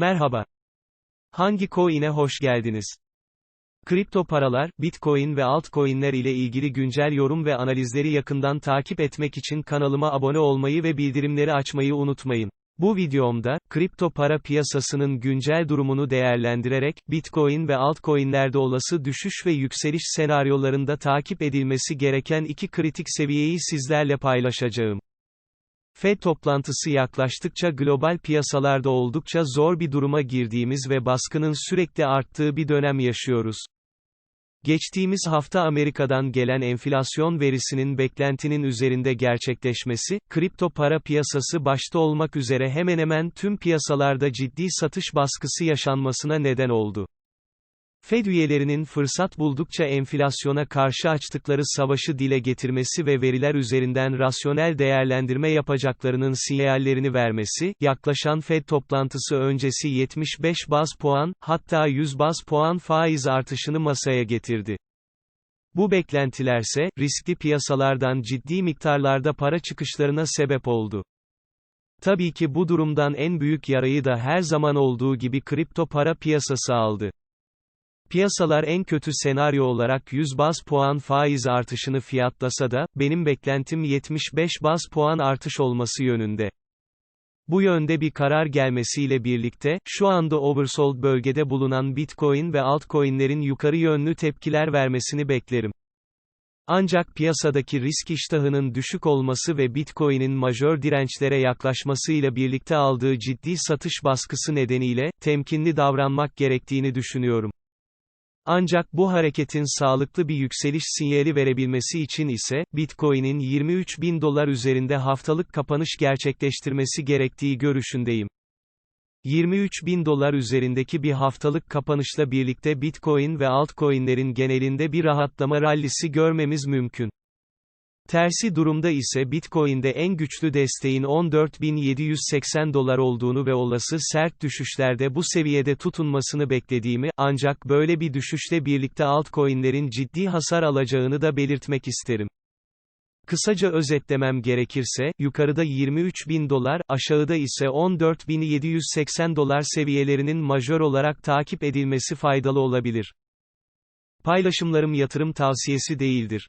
Merhaba. Hangi coin'e hoş geldiniz? Kripto paralar, Bitcoin ve altcoin'ler ile ilgili güncel yorum ve analizleri yakından takip etmek için kanalıma abone olmayı ve bildirimleri açmayı unutmayın. Bu videomda, kripto para piyasasının güncel durumunu değerlendirerek, Bitcoin ve altcoin'lerde olası düşüş ve yükseliş senaryolarında takip edilmesi gereken iki kritik seviyeyi sizlerle paylaşacağım. Fed toplantısı yaklaştıkça global piyasalarda oldukça zor bir duruma girdiğimiz ve baskının sürekli arttığı bir dönem yaşıyoruz. Geçtiğimiz hafta Amerika'dan gelen enflasyon verisinin beklentinin üzerinde gerçekleşmesi, kripto para piyasası başta olmak üzere hemen hemen tüm piyasalarda ciddi satış baskısı yaşanmasına neden oldu. Fed üyelerinin fırsat buldukça enflasyona karşı açtıkları savaşı dile getirmesi ve veriler üzerinden rasyonel değerlendirme yapacaklarının sinyallerini vermesi, yaklaşan Fed toplantısı öncesi 75 baz puan, hatta 100 baz puan faiz artışını masaya getirdi. Bu beklentilerse, riskli piyasalardan ciddi miktarlarda para çıkışlarına sebep oldu. Tabii ki bu durumdan en büyük yarayı da her zaman olduğu gibi kripto para piyasası aldı. Piyasalar en kötü senaryo olarak 100 baz puan faiz artışını fiyatlasa da, benim beklentim 75 baz puan artış olması yönünde. Bu yönde bir karar gelmesiyle birlikte, şu anda oversold bölgede bulunan Bitcoin ve altcoin'lerin yukarı yönlü tepkiler vermesini beklerim. Ancak piyasadaki risk iştahının düşük olması ve Bitcoin'in majör dirençlere yaklaşmasıyla birlikte aldığı ciddi satış baskısı nedeniyle, temkinli davranmak gerektiğini düşünüyorum. Ancak bu hareketin sağlıklı bir yükseliş sinyali verebilmesi için ise, Bitcoin'in 23 bin dolar üzerinde haftalık kapanış gerçekleştirmesi gerektiği görüşündeyim. 23 bin dolar üzerindeki bir haftalık kapanışla birlikte Bitcoin ve altcoin'lerin genelinde bir rahatlama rallisi görmemiz mümkün. Tersi durumda ise Bitcoin'de en güçlü desteğin 14.780 dolar olduğunu ve olası sert düşüşlerde bu seviyede tutunmasını beklediğimi, ancak böyle bir düşüşle birlikte altcoin'lerin ciddi hasar alacağını da belirtmek isterim. Kısaca özetlemem gerekirse, yukarıda 23 bin dolar, aşağıda ise 14.780 dolar seviyelerinin majör olarak takip edilmesi faydalı olabilir. Paylaşımlarım yatırım tavsiyesi değildir.